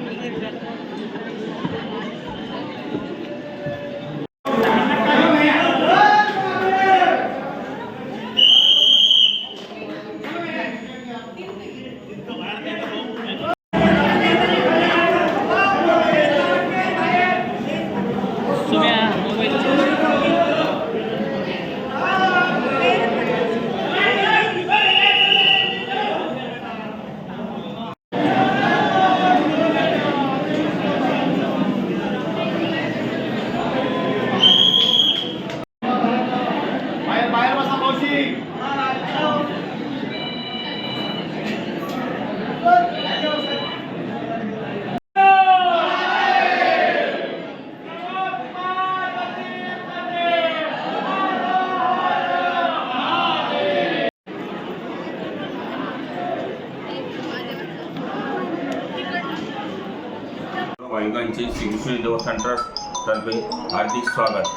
Thank you. भाविकांचे श्रीकृष्ण देवस्थान trust तर्फे हार्दिक स्वागत.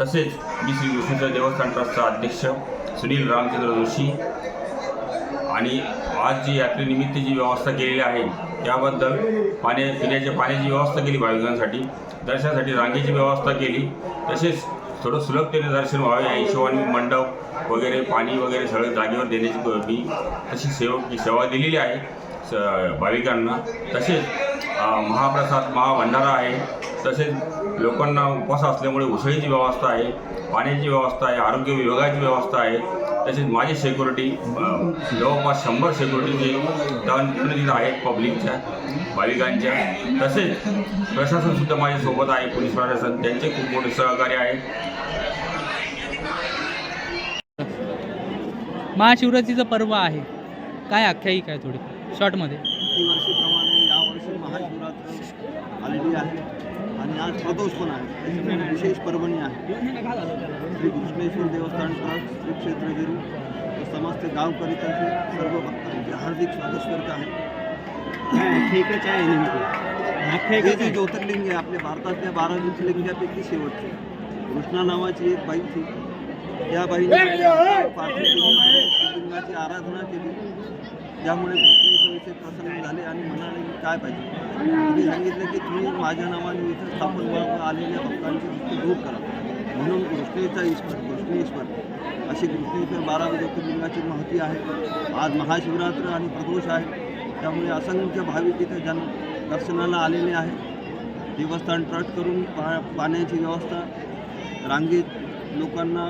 तसेच मी श्रीकृष्ण देवस्थान ट्रस्टचा अध्यक्ष सुनील रामचंद्र जोशी आणि आज जी यात्रेनिमित्त जी व्यवस्था केलेली आहे त्याबद्दल पाण्या पिण्याच्या पाण्याची व्यवस्था केली भाविकांसाठी दर्शनासाठी रांगेची व्यवस्था केली. तसेच थोडं सुलभतेने दर्शन व्हावे या हिशोबाने मंडप वगैरे पाणी वगैरे सगळं जागेवर देण्याची मी तशी सेवा सेवा दिलेली आहे स भाविकांना. तसेच महाप्रसाद महाभंडारा आहे. तसेच लोकांना उपवास असल्यामुळे उसळीची व्यवस्था आहे पाण्याची व्यवस्था आहे आरोग्य विभागाची व्यवस्था आहे. तसेच माझी सेक्युरिटी जवळपास शंभर सेक्युरिटीचे तिथं आहेत पब्लिकच्या भाविकांच्या तसेच प्रशासनसुद्धा माझ्यासोबत आहे पोलीस प्रशासन. त्यांचे खूप मोठे सहकार्य आहे. महाशिवरात्रीचं पर्व आहे. काय आख्यायिका आहे थोडी शॉर्टमध्ये आलेली आहे आणि आज प्रदोष पण आहे विशेष पर्वणी आहे श्री कृष्णेश्वर देवस्थान ट्रस्ट श्री क्षेत्र गिरू। व समस्त गावकरीतर्फे सर्व भक्तांचे हार्दिक स्वागत करत आहे ठीकच आहे नेमकी हे जे ज्योतिर्लिंग आहे आपल्या भारतातल्या बारा ज्योतिर्लिंगापैकी शेवटचे कृष्णा नावाची एक बाई होती त्या बाईने पार्थिव शिवलिंगाची आराधना केली त्यामुळे कृष्णेश्वरीचे प्रसन्न झाले आणि म्हणाले की काय पाहिजे? मी सांगितलं की तुम्ही माझ्या नावाने इथं स्थापन व्हावं आलेल्या भक्तांची दृष्टी दूर करा. म्हणून कृष्णेचा ईश्वर कृष्णेश्वर अशी कृष्णेश्वर बारा ज्योतिर्लिंगाची महती आहे. आज महाशिवरात्र आणि प्रदोष आहे. त्यामुळे असंख्य भाविक इथे जन दर्शनाला आलेले आहेत. देवस्थान ट्रस्ट करून पा पाण्याची व्यवस्था. रांगेत लोकांना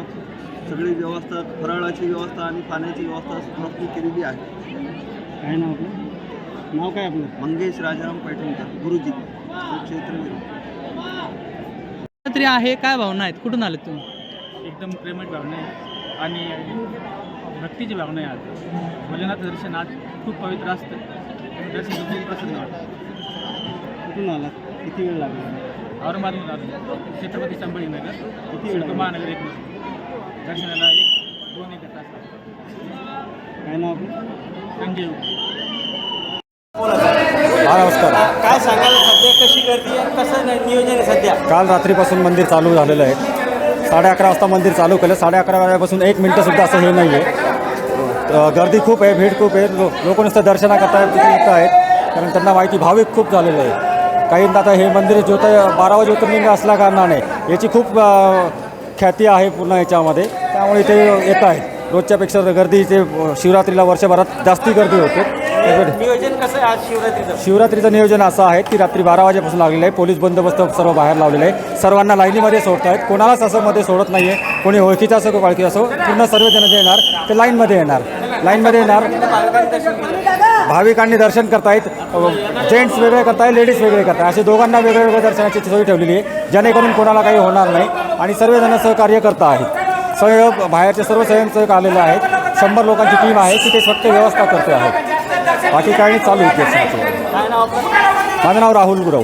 सगळी व्यवस्था फराळाची व्यवस्था आणि पाण्याची व्यवस्था ट्रस्टने केलेली आहे. काय नाव आपलं? नाव काय आपलं? मंगेश राजाराम पैठणकर गुरुजी क्षेत्र शिवरात्री आहे काय भावना आहेत? कुठून आलेत तुम्ही? एकदम प्रेमळ भावना आहे आणि भक्तीची भावना आहे आज. भोलेनाथ दर्शन आज खूप पवित्र असतं. आणि दर्शन खूप प्रसन्न वाटतं. कुठून आला किती वेळ लागला? औरंगाबादमधून आलो छत्रपती संभाजीनगर लागला? महानगर एक दर्शनाला एक दोन एक तास. काय नाव हा नमस्कार. काय सांगाल सध्या कशी गर्दी आहे? कसं नियोजन आहे सध्या? काल रात्रीपासून मंदिर चालू झालेलं आहे. साडे अकरा वाजता मंदिर चालू केलं. साडे अकरा वाजल्यापासून एक मिनटंसुद्धा असं हे नाही आहे गर्दी खूप आहे भीड खूप आहे. लो लोक नुसतं दर्शना करता तिथे येत आहेत. कारण त्यांना माहिती भाविक खूप झालेलं आहे. काहींना आता हे मंदिर ज्योत बारावं ज्योतिर्लिंग असल्या कारणाने याची खूप ख्याती आहे पूर्ण याच्यामध्ये. त्यामुळे इथे येत आहेत रोजच्यापेक्षा गर्दी इथे शिवरात्रीला वर्षभरात जास्ती गर्दी होते. नियोजन कसं आहे आज शिवरात्रीचं? शिवरात्रीचं नियोजन असं आहे की रात्री बारा वाजेपासून लागलेलं आहे. पोलीस बंदोबस्त सर्व बाहेर लावलेलं आहे. सर्वांना लाईनीमध्ये सोडत आहेत कोणालाच असं मध्ये सोडत नाही आहे कोणी ओळखीचं असो किंवा असो पूर्ण सर्वजण जे येणार ते लाईनमध्ये येणार. लाईनमध्ये येणार. भाविकांनी दर्शन करतायत जेंट्स वेगळे करताय लेडीज वेगळे करताय असे दोघांना वेगळ्या वेगळ्या दर्शनाची सोय ठेवलेली आहे. जेणेकरून कोणाला काही होणार नाही आणि सर्वजण सहकार्य करत आहेत. सहयोग बाहेरचे सर्व स्वयंसेवक आलेले आहेत. शंभर लोकांची टीम आहे की ते फक्त व्यवस्था करते आहेत. बाकी काही चालू आहे. माझं नाव राहुल गुरव.